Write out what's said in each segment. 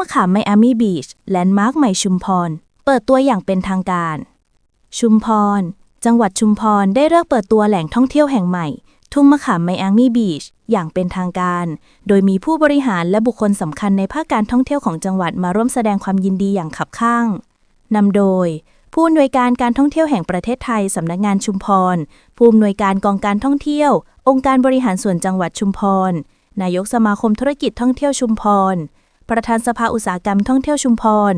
มะขามไมอามี่บีชแลนด์มาร์คใหม่ชุมพร เปิดตัวอย่างเป็นทางการ ชุมพร จังหวัดชุมพรได้เลิกเปิดตัวแหล่งท่องเที่ยวแห่งใหม่ ทุ่งมะขามไมอามี่บีชอย่างเป็นทางการ โดยมีผู้บริหารและบุคคลสำคัญในภาคการท่องเที่ยวของจังหวัดมาร่วมแสดงความยินดีอย่างขับข้างนำโดยผู้อำนวยการการท่องเที่ยวแห่งประเทศไทย สำนักงานชุมพร ผู้อำนวยการกองการท่องเที่ยว องค์การบริหารส่วนจังหวัดชุมพร นายกสมาคมธุรกิจท่องเที่ยวชุมพร ประธานสภาอุตสาหกรรมท่องเที่ยวชุมพร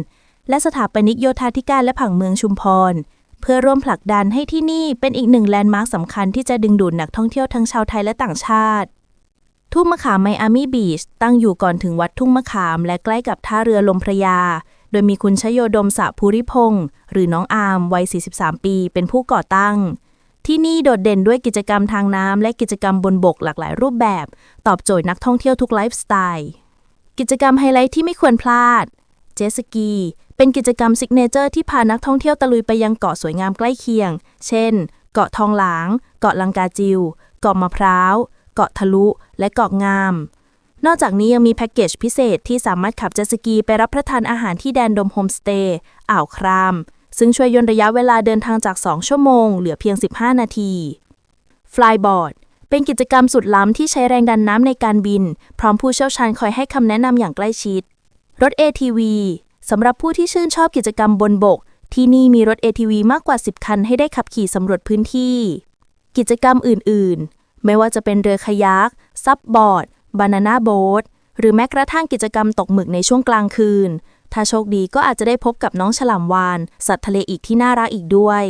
และสถาปนิกโยธาธิการและผังเมืองชุมพร เพื่อร่วมผลักดันให้ที่นี่เป็นอีกหนึ่งแลนด์มาร์คสำคัญที่จะดึงดูดนักท่องเที่ยวทั้งชาวไทยและต่างชาติ ทุ่งมะขามไมอามี่บีชตั้งอยู่ก่อนถึงวัดทุ่งมะขาม และใกล้กับท่าเรือลมพระยา โดยมีคุณชโยดมสะภูริพงศ์หรือน้องอาร์มวัย 43 ปี เป็นผู้ก่อตั้งที่นี่โดดเด่นด้วยกิจกรรมทางน้ำและกิจกรรมบนบกหลากหลายรูปแบบ ตอบโจทย์นักท่องเที่ยวทุกไลฟ์สไตล์ กิจกรรมไฮไลท์ที่ไม่ควรพลาด เจสกี เป็นกิจกรรมซิกเนเจอร์ที่พานักท่องเที่ยวตะลุยไปยังเกาะสวยงามใกล้เคียง เช่น เกาะทองหลาง เกาะลังกาจิว เกาะมะพร้าว เกาะทะลุ และเกาะงาม นอกจากนี้ยังมีแพ็กเกจพิเศษที่สามารถขับเจสกีไปรับประทานอาหารที่แดนดมโฮมสเตย์ อ่าวคราม ซึ่งช่วยย่นระยะเวลาเดินทางจาก 2 ชั่วโมง เหลือเพียง 15 นาที Flybord เป็นกิจกรรมสุดล้ำที่ใช้แรงดันน้ำในการบิน พร้อมผู้เชี่ยวชาญคอยให้คำแนะนำอย่างใกล้ชิด รถ ATV สำหรับผู้ที่ชื่นชอบกิจกรรมบนบก ที่นี่มีรถ ATV มากกว่า 10 คันให้ได้ขับขี่สำรวจพื้นที่ กิจกรรมอื่น ๆ ไม่ว่าจะเป็นเรือคายัก ซับบอร์ด บานาน่าโบ๊ท หรือแม้กระทั่งกิจกรรมตกหมึกในช่วงกลางคืน ถ้าโชคดีก็อาจจะได้พบกับน้องฉลามวาน สัตว์ทะเลอีกที่น่ารักอีกด้วย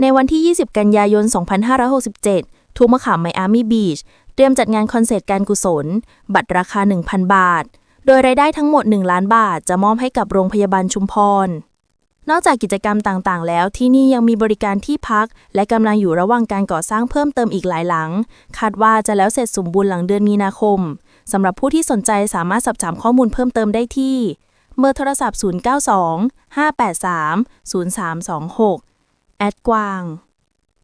ในวันที่ 20 กันยายน 2567 ทุ่งมะขามไมอามี่บีช เตรียมจัดงานคอนเสิร์ตการกุศล บัตรราคา 1,000 บาท โดยรายได้ทั้งหมด 1 ล้านบาท จะมอบให้กับโรงพยาบาลชุมพร นอกจากกิจกรรมต่างๆ แล้วที่นี่ยังมีบริการที่พัก และกำลังอยู่ระหว่างการก่อสร้างเพิ่มเติมอีกหลายหลัง คาดว่าจะแล้วเสร็จสมบูรณ์หลังเดือนมีนาคมสำหรับผู้ที่สนใจสามารถสอบถามข้อมูลเพิ่มเติมได้ที่เบอร์โทรศัพท์ 092 583 0326 แอดกวาง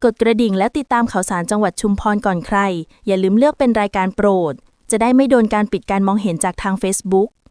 กดกระดิ่งและติดตามข่าวสารจังหวัดชุมพรก่อนใคร อย่าลืมเลือกเป็นรายการโปรด จะได้ไม่โดนการปิดการมองเห็นจากทาง Facebook